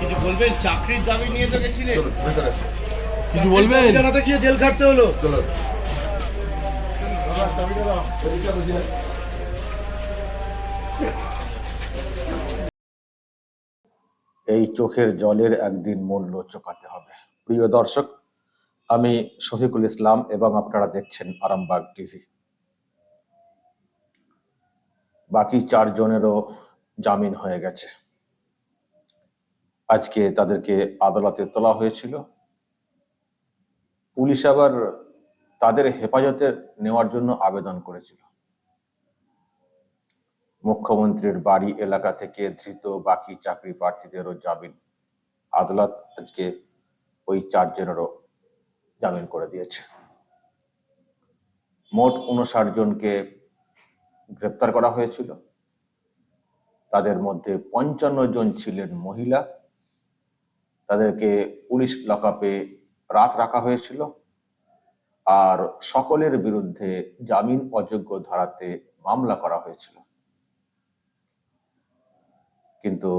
কিছু বলবেন? চাকরির দাবি নিয়ে তো গেছিলেন কিছু বলবেন? জানাতে গিয়ে জেল খাটতে হলো। এই চোখের জলের একদিন মূল্য চোকাতে হবে। প্রিয় দর্শক আমি শফিকুল ইসলাম এবং আপনারা দেখছেন আরামবাগ টিভি। বাকি চারজনেরও জামিন হয়ে গেছে। আজকে তাদেরকে আদালতে তোলা হয়েছিল। পুলিশ আবার তাদের হেফাজতে নেওয়ার জন্য আবেদন করেছিল। মুখ্যমন্ত্রীর বাড়ি এলাকা থেকে ধৃত বাকি চাকরি প্রার্থীদেরও জামিন। আদালত আজকে ওই চারজনেরও জামিন করে দিয়েছে। মোট উনষাট জনকে গ্রেপ্তার করা হয়েছিল। তাদের মধ্যে পঞ্চান্ন জন ছিলেন মহিলা। তাদেরকে পুলিশ লকআপে রাত রাখা হয়েছিল। আর সকলের বিরুদ্ধে জামিন অযোগ্য ধারাতে মামলা করা হয়েছিল। কিন্তু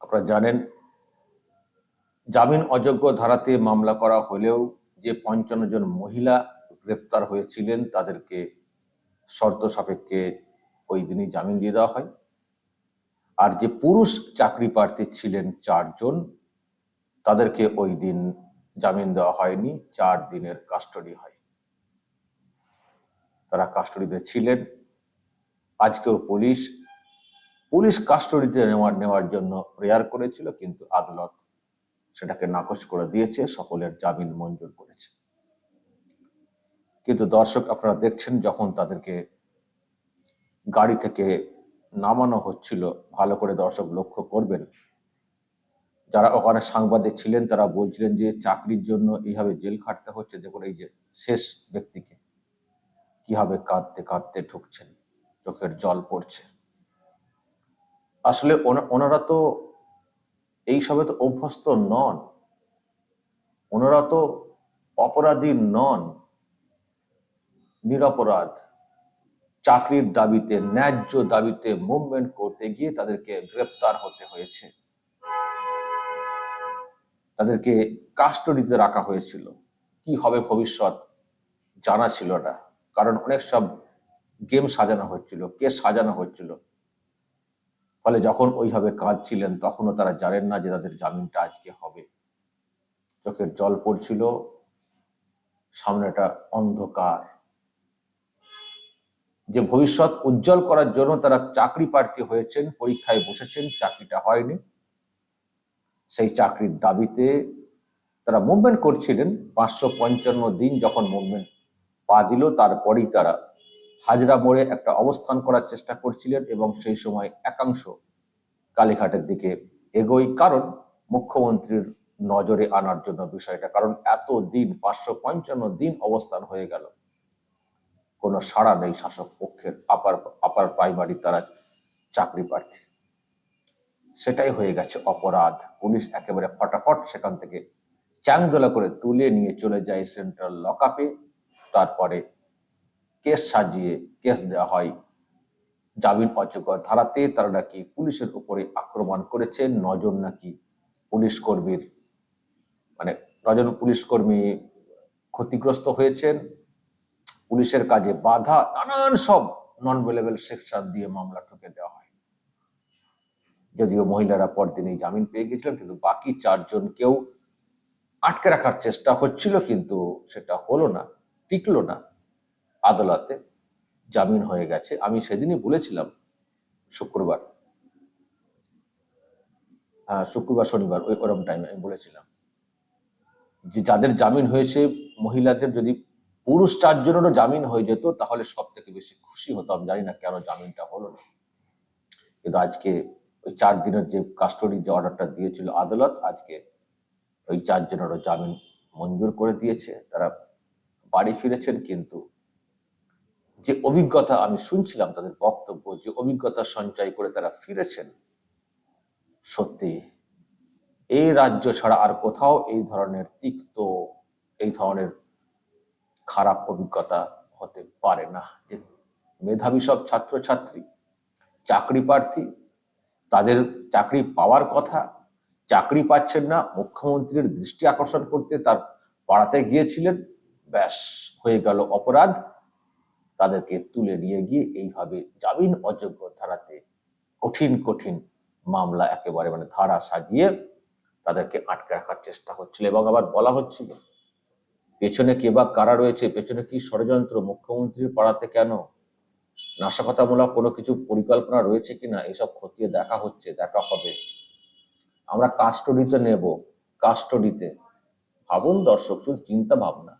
আপনারা জানেন জামিন অযোগ্য ধারাতে মামলা করা হলেও যে পঞ্চান্ন জন মহিলা গ্রেপ্তার হয়েছিলেন, তাদেরকে শর্ত সাপেক্ষে ওই দিনই জামিন দিয়ে দেওয়া হয়। আর যে পুরুষ চাকরি প্রার্থী ছিলেন চারজন, তাদেরকে ওই দিন জামিন দেওয়া হয়নি, চার দিনের কাস্টডি হয়। তারা কাস্টডিতে ছিলেন। আজকেও পুলিশ পুলিশ কাস্টডিতে নেওয়ার নেওয়ার জন্য প্রেয়ার করেছিল, কিন্তু আদালত সেটাকে নাকচ করে দিয়েছে, সকলের জামিন মঞ্জুর করেছে। কিন্তু দর্শক, আপনারা দেখছেন যখন তাদেরকে গাড়ি থেকে নামানো হচ্ছিল, ভালো করে দর্শক লক্ষ্য করবেন। যারা ওখানে সাংবাদিক ছিলেন, তারা বলছিলেন যে চাকরির জন্য এইভাবে জেল খাটতে হচ্ছে, দেখুন এই যে শেষ ব্যক্তিকে কীভাবে কাঁদতে কাঁদতে ঢুকছেন, চোখের জল পড়ছে। আসলে ওনা- ওনারা তো এইসবে তো অভ্যস্ত নন। ওনারা তো অপরাধী নন। নিরপরাধ। চাকরির দাবিতে, ন্যায্য দাবিতে মুভমেন্ট করতে গিয়ে তাদেরকে গ্রেপ্তার হতে হয়েছে। তাদেরকে কাস্টডিতে রাখা হয়েছিল। কি হবে ভবিষ্যৎ জানা ছিল না। কারণ অনেক সব গেম সাজানো হচ্ছিল, কেস সাজানো হচ্ছিল। ফলে যখন ওইভাবে কাঁদছিলেন, তখনও তারা জানেন না যে তাদের জামিনটা আজকে হবে। চোখের জল পড়ছিল, সামনে একটা অন্ধকার। যে ভবিষ্যৎ উজ্জ্বল করার জন্য তারা চাকরি প্রার্থী হয়েছেন, পরীক্ষায় বসেছেন, চাকরিটা হয়নি। সেই চাকরির দাবিতে তারা মুভমেন্ট করছিলেন। পাঁচশো পঞ্চান্ন দিন যখন মুভমেন্ট পা দিল, তারপরেই তারা হাজরা মোড়ে একটা অবস্থান করার চেষ্টা করছিলেন এবং সেই সময় একাংশ কালীঘাটের দিকে এগোই কারণ মুখ্যমন্ত্রীর নজরে আনার জন্য বিষয়টা, কারণ এত দিন পাঁচশো পঞ্চান্ন দিন অবস্থান হয়ে গেল। কোনো সাড়া নেই শাসক পক্ষের, আপার আপার প্রাইমারি তারা চাকরি প্রার্থী। সেটাই হয়ে গেছে অপরাধ। পুলিশ একেবারে ফটাফট সেখান থেকে চ্যাংদোলা করে তুলে নিয়ে চলে যায় সেন্ট্রাল লকআপে। তারপরে কেস সাজিয়ে কেস দেওয়া হয়। জামিন অযোগ্য ধারাতে তারা নাকি পুলিশের উপরে আক্রমণ করেছে। নজন নাকি পুলিশ কর্মীর মানে নজন পুলিশ কর্মী ক্ষতিগ্রস্ত হয়েছেন। পুলিশের কাজে বাধা, নানান সব নন ভেলেবল সেকশন দিয়ে মামলা ঠুকে দেওয়া হয়। যদিও মহিলারা পরদিনই জামিন পেয়ে গেছিলেন, কিন্তু বাকি চারজনকেও আটকে রাখার চেষ্টা হচ্ছিল, কিন্তু সেটা হলো না, টিকলো না। আদালতে জামিন হয়ে গেছে। আমি সেদিনই বলেছিলাম, শুক্রবার হ্যাঁ শুক্রবার শনিবার, ওই ওরম টাইমে আমি বলেছিলাম যে যাদের জামিন হয়েছে, মহিলাদের যদি পুরুষ চারজনেরও জামিন হয়ে যেত, তাহলে সব থেকে বেশি খুশি হতাম। জানি না কেন জামিনটা হলো না। কিন্তু আজকে ওই চার দিনের যে কাস্টডি যে অর্ডারটা দিয়েছিল আদালত, আজকে ওই চারজনেরও জামিন মঞ্জুর করে দিয়েছে। তারা বাড়ি ফিরেছেন, কিন্তু যে অভিজ্ঞতা আমি শুনছিলাম, তাদের বক্তব্য, যে অভিজ্ঞতা সঞ্চয় করে তারা ফিরেছেন, সত্যি এই রাজ্য ছাড়া আর কোথাও এই ধরনের তিক্ত, এই ধরনের খারাপ অভিজ্ঞতা হতে পারে না। যে মেধাবী সব ছাত্রছাত্রী, চাকরি প্রার্থী, তাদের চাকরি পাওয়ার কথা, চাকরি পাচ্ছেন না, মুখ্যমন্ত্রীর দৃষ্টি আকর্ষণ করতে তার পাড়াতে গিয়েছিলেন, ব্যাস, হয়ে গেল অপরাধ। তাদেরকে তুলে নিয়ে গিয়ে এইভাবে জামিন অযোগ্য ধারাতে কঠিন কঠিন মামলা একেবারে মানে ধারা সাজিয়ে তাদেরকে আটকে রাখার চেষ্টা হচ্ছিল এবং আবার বলা হচ্ছিল, পেছনে কে বা কারা রয়েছে, পেছনে কি ষড়যন্ত্র, মুখ্যমন্ত্রীর পাড়াতে কেন? নাশকতামূলক কোনো কিছু পরিকল্পনা রয়েছে কিনা? এসব খতিয়ে দেখা হচ্ছে, দেখা হবে। আমরা কাস্টডিতে নেব কাস্টডিতে ভাবুন দর্শক, শুধু চিন্তা ভাবনা।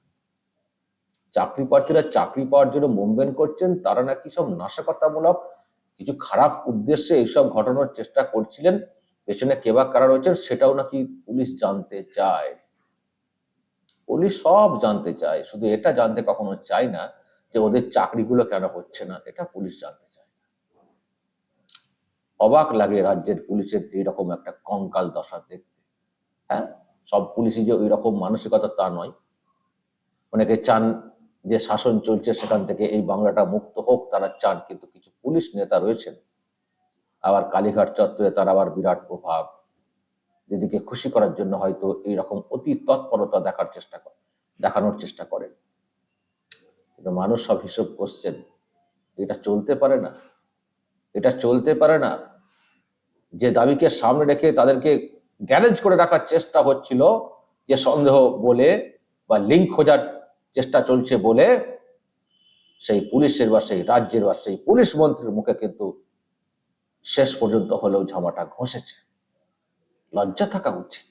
চাকরি প্রার্থীরা চাকরি পাওয়ার জন্য মুভমেন্ট করছেন, তারা নাকি সব নাশকতামূলক, কিছু খারাপ উদ্দেশ্যে এইসব ঘটানোর চেষ্টা করছিলেন। পেছনে কে বা কারা রয়েছেন সেটাও নাকি পুলিশ জানতে চায়। পুলিশ সব জানতে চায়, শুধু এটা জানতে কখনো চায় না যে ওদের চাকরিগুলো কেন হচ্ছে না, এটা পুলিশ জানতে চায় অবাক লাগে রাজ্যের পুলিশের এইরকম একটা কঙ্কাল দশা দেখতে। হ্যাঁ? সব পুলিশই যে ওই রকম মানসিকতা তা নয়। অনেকে চান যে শাসন চলছে সেখান থেকে এই বাংলাটা মুক্ত হোক, তারা চান কিন্তু কিছু পুলিশ নেতা রয়েছেন। আবার কালীঘাট চত্বরে তার আবার বিরাট প্রভাব। দিদিকে খুশি করার জন্য হয়তো এইরকম অতি তৎপরতা দেখার চেষ্টা করে দেখানোর চেষ্টা করেন। কিন্তু মানুষ সব হিসেব করছেন, এটা চলতে পারে না। এটা চলতে পারে না। যে দাবিকে সামনে রেখে তাদেরকে গ্যারেজ করে রাখার চেষ্টা হচ্ছিল, যে সন্দেহ বলে বা লিঙ্ক খোঁজার চেষ্টা চলছে বলে সেই পুলিশের বা সেই রাজ্যের বা সেই পুলিশ মন্ত্রীর মুখে কিন্তু শেষ পর্যন্ত হলেও ঝামাটা ঘষেছে। লজ্জা থাকা উচিত।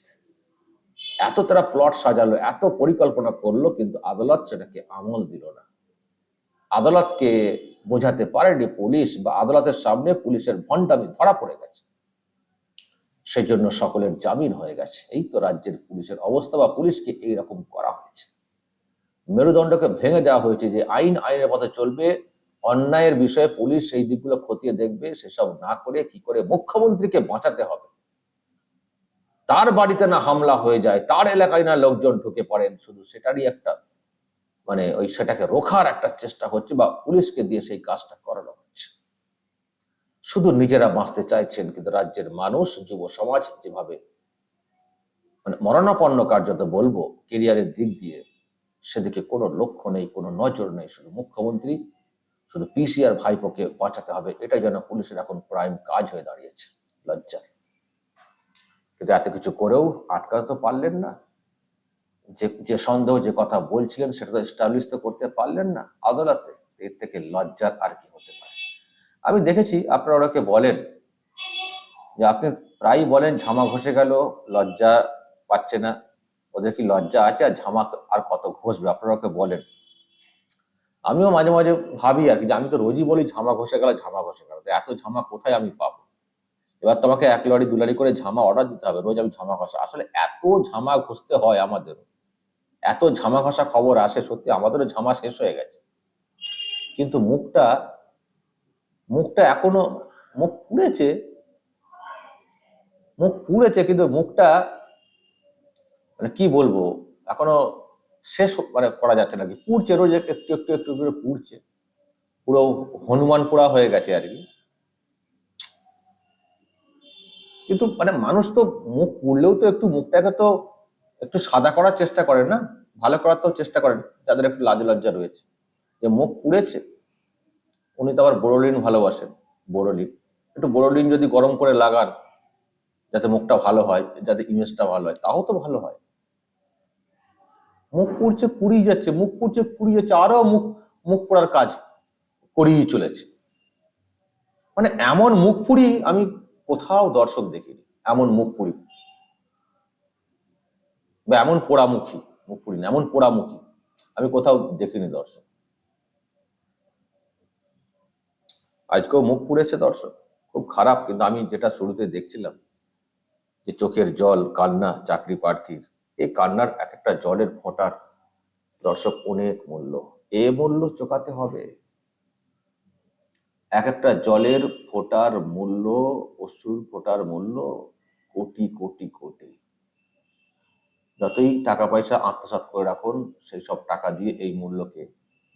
এত তারা প্লট সাজালো, এত পরিকল্পনা করল, কিন্তু আদালত সেটাকে আমল দিল না। আদালতকে বোঝাতে পারেনি পুলিশ বা আদালতের সামনে পুলিশের ভণ্ডামি ধরা পড়ে গেছে। সেজন্য সকলের জামিন হয়ে গেছে। এই তো রাজ্যের পুলিশের অবস্থা বা পুলিশকে এইরকম করা হয়েছে। মেরুদণ্ডকে ভেঙে দেওয়া হয়েছে যে আইন, আইনের পথে চলবে। অন্যায়ের বিষয়ে পুলিশ সেই দিকগুলো খতিয়ে দেখবে, সেসব না করে কি করে মুখ্যমন্ত্রীকে বাঁচাতে হবে। তার বাড়িতে না হামলা হয়ে যায়, তার এলাকায় না লোকজন ঢুকে পড়েন, শুধু সেটারই একটা মানে ওই সেটাকে রোখার একটা চেষ্টা হচ্ছে বা পুলিশকে দিয়ে সেই কাজটা করানো হচ্ছে। শুধু নিজেরা বাঁচতে চাইছেন কিন্তু রাজ্যের মানুষ, যুব সমাজ যেভাবে মানে মরণাপন্ন কার্যত বলব, কেরিয়ারের দিক দিয়ে সেদিকে কোনো লক্ষ্য নেই, কোনো নজর নেই, শুধু মুখ্যমন্ত্রী, শুধু পিসিআর ভাইপোকে বাঁচাতে হবে, এটাই যেন পুলিশের এখন প্রাইম কাজ হয়ে দাঁড়িয়েছে। লজ্জার কিন্তু এত কিছু করেও আটকাতে তো পারলেন না। যে যে সন্দেহ, যে কথা বলছিলেন, সেটা তো এস্টাবলিশ তো করতে পারলেন না। আদালতে এর থেকে লজ্জার আর কি হতে পারে? আমি দেখেছি, আপনারা ওনাকে বলেন, যে আপনি প্রায়ই বলেন, ঝামা ঘষে গেল, লজ্জা পাচ্ছে না। ওদের কি লজ্জা আছে আর ঝামা আর কত ঘষবে? আপনারা ওকে বলেন। আমিও মাঝে মাঝে ভাবি আর কি যে আমি তো রোজই বলি ঝামা ঘষে গেল ঝামা ঘষে গেল। এত ঝামা কোথায় আমি পাবো? এবার তোমাকে এক লড়ি দু লরি করে ঝামা অর্ডার দিতে হবে, রোজ আমি ঝামা ঘষা। আসলে এত ঝামা ঘষতে হয় আমাদের এত ঝামা ঘষা খবর আসে সত্যি, আমাদেরও ঝামা শেষ হয়ে গেছে। কিন্তু মুখটা মুখটা এখনও, মুখ পুড়েছে। মুখ পুড়েছে কিন্তু মুখটা মানে কি বলব? এখনও শেষ মানে করা যাচ্ছে নাকি পুড়ছে, রোজ একটু একটু একটু করে পুড়ছে। পুরো হনুমান পোড়া হয়ে গেছে আর কি। কিন্তু মানে মানুষ তো মুখ পুড়লেও তো একটু মুখটাকে তো একটু সাদা করার চেষ্টা করেন না? ভালো করার তো চেষ্টা করেন, যাদের একটু লাজ লজ্জা রয়েছে। যে মুখ পুড়েছে, উনি তো আবার বোরোলিন ভালোবাসেন, বোরোলিন। একটু বোরোলিন যদি গরম করে লাগান, যাতে মুখটা ভালো হয়, যাতে ইমেজটা ভালো হয়, তাও তো ভালো হয়। মুখ পুড়ছে, পুড়িয়ে যাচ্ছে, মুখ পুড়ছে, পুড়িয়ে যাচ্ছে, আরও মুখ মুখ পোড়ার কাজ করিয়ে চলেছে। মানে এমন মুখ পুড়ি আমি কোথাও দর্শক দেখিনি, এমন মুখ পুড়ি। বা এমন পোড়ামুখী, মুখ পুড়ি না, এমন পোড়ামুখী আমি কোথাও দেখিনি দর্শক। আজকেও মুখ পুড়েছে দর্শক, খুব খারাপ, কিন্তু আমি যেটা শুরুতে দেখছিলাম যে চোখের জল, কান্না, চাকরি প্রার্থীর এই কান্নার এক একটা জলের ফোঁটার দর্শক অনেক মূল্য। এ মূল্য চোকাতে হবে। এক একটা জলের ফোঁটার মূল্য অশ্রুর ফোঁটার মূল্য কোটি কোটি কোটি। যতই টাকা পয়সা আত্মসাৎ করে রাখুন, সেই সব টাকা দিয়ে এই মূল্যকে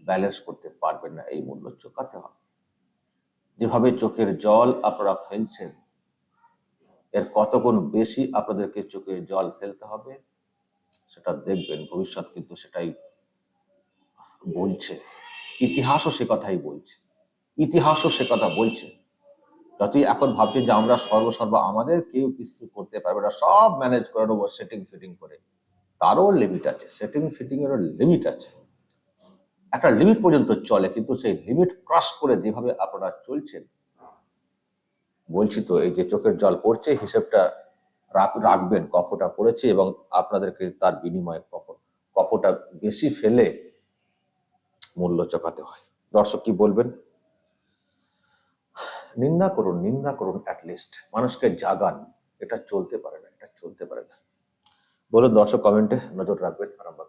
ব্যালেন্স করতে পারবেন না। এই মূল্য চোকাতে হবে। যেভাবে চোখের জল আপনারা ফেলছেন, এর কত গুণ বেশি আপনাদেরকে চোখের জল ফেলতে হবে সেটা দেখবেন, ভবিষ্যৎ কিন্তু সেটাই বলছে। ইতিহাসও সে কথাই বলছে। ইতিহাসও সে কথা বলছে। যতই এখন ভাবছেন যে আমরা সর্বসর্বা আমাদের কেউ কিছু করতে পারবে না, সব ম্যানেজ করে নেব সেটিং ফিটিং করে। তারও লিমিট আছে সেটিং ফিটিং এরও লিমিট আছে। একটা লিমিট পর্যন্ত চলে, কিন্তু সেই লিমিট ক্রস করে যেভাবে আপনারা চলছেন, বলছি তো, এই যে চোখের জল পড়ছে, হিসেবটা রাখবেন কফটা পড়েছে এবং আপনাদেরকে তার বিনিময়ে কফ, কফটা বেশি ফেলে মূল্য চোকাতে হয়। দর্শক কি বলবেন? নিন্দা করুন নিন্দা করুন অ্যাটলিস্ট মানুষকে জাগান, এটা চলতে পারে না, এটা চলতে পারে না। বলুন দর্শক কমেন্টে নজর রাখবেন, আরামবাগ